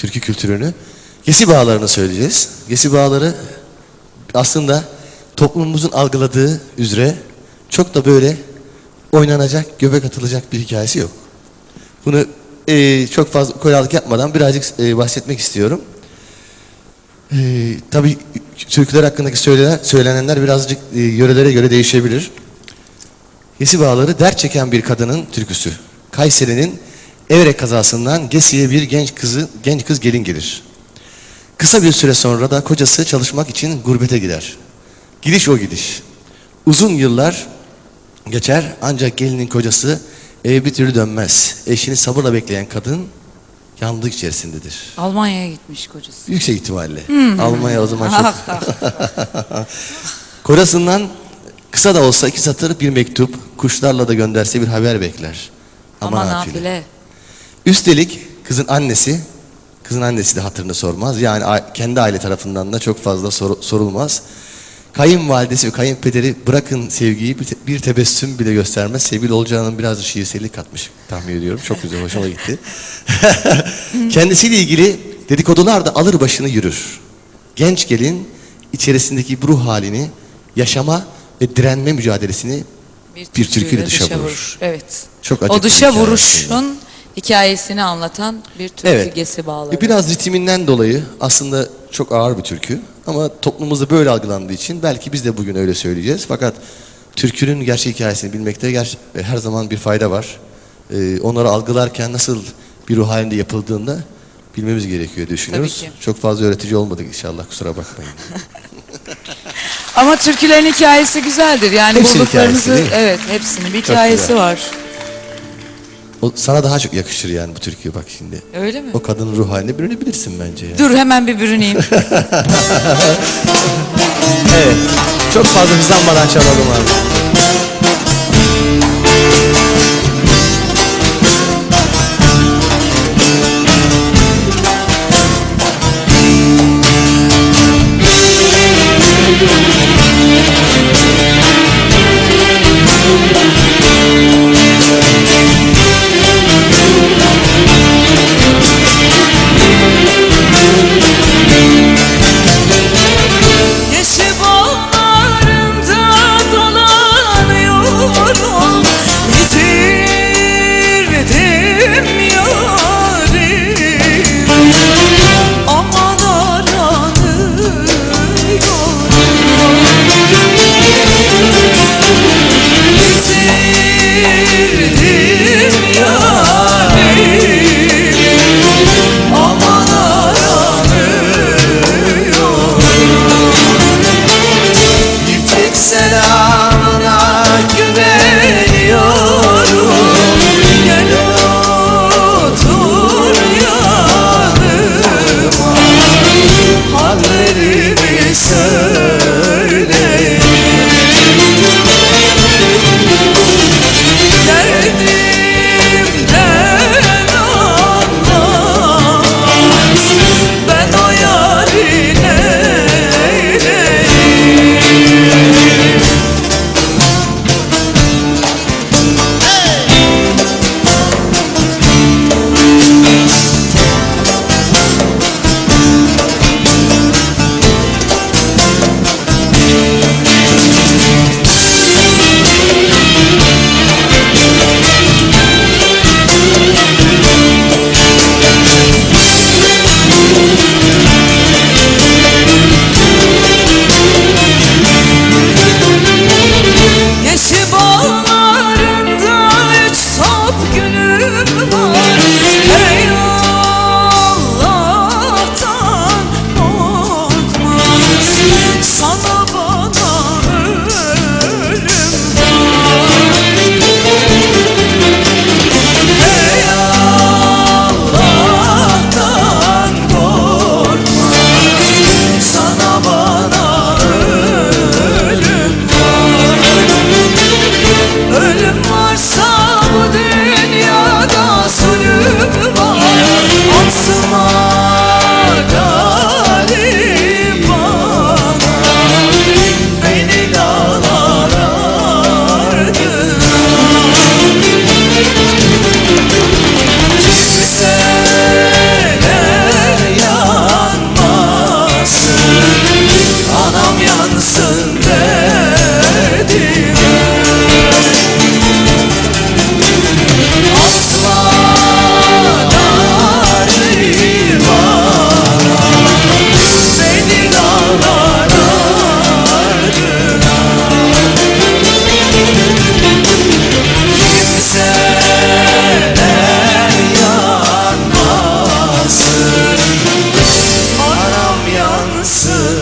türkü kültürünü. Gesi bağlarını söyleyeceğiz. Gesi bağları aslında toplumumuzun algıladığı üzere çok da böyle oynanacak, göbek atılacak bir hikayesi yok. Bunu e, çok fazla kolaylık yapmadan birazcık e, bahsetmek istiyorum. E, tabii türküler hakkındaki söylenen, söylenenler birazcık e, yörelere göre değişebilir. Gesi Bağları dert çeken bir kadının türküsü. Kayseri'nin Evre kazasından Gesi'ye bir genç kızı genç kız gelin gelir. Kısa bir süre sonra da kocası çalışmak için gurbete gider. Gidiş o gidiş. Uzun yıllar geçer ancak gelinin kocası eve bir türlü dönmez. Eşini sabırla bekleyen kadın yandık içerisindedir. Almanya'ya gitmiş kocası. Yüksek ihtimalle. Almanya o zaman çok Ah, ah. Kocasından kısa da olsa iki satır bir mektup, kuşlarla da gönderse bir haber bekler. Aman nafile. nafile. Üstelik kızın annesi, kızın annesi de hatırını sormaz. Yani kendi aile tarafından da çok fazla sor- sorulmaz. Kayınvalidesi ve kayınpederi bırakın sevgiyi bir, te- bir tebessüm bile göstermez. Sevgili olacağının biraz da şiirsellik katmış tahmin ediyorum. Çok güzel, hoşuma gitti. Kendisiyle ilgili dedikodular da alır başını yürür. Genç gelin içerisindeki ruh halini yaşama ve direnme mücadelesini bir türküyle türküyle dışa vurur. Evet. Çok o bir dışa vuruşun hikayesini anlatan bir türkü Evet. gesi bağları. Biraz ritminden dolayı aslında çok ağır bir türkü ama toplumumuzda böyle algılandığı için belki biz de bugün öyle söyleyeceğiz. Fakat türkünün gerçek hikayesini bilmekte ger- her zaman bir fayda var. Ee, onları algılarken nasıl bir ruh halinde yapıldığında bilmemiz gerekiyor düşünüyoruz. Tabii ki. Çok fazla öğretici olmadık inşallah kusura bakmayın. Ama türkülerin hikayesi güzeldir. Yani Hepsinin bulduklarınızı hikayesi değil mi? evet hepsinin bir hikayesi güzel. var. O, sana daha çok yakışır yani bu türkü bak şimdi. Öyle mi? O kadının ruh halini bürünebilirsin bence ya. Dur hemen bir bürüneyim. Evet. Çok fazla hızlanmadan çalalım abi. love.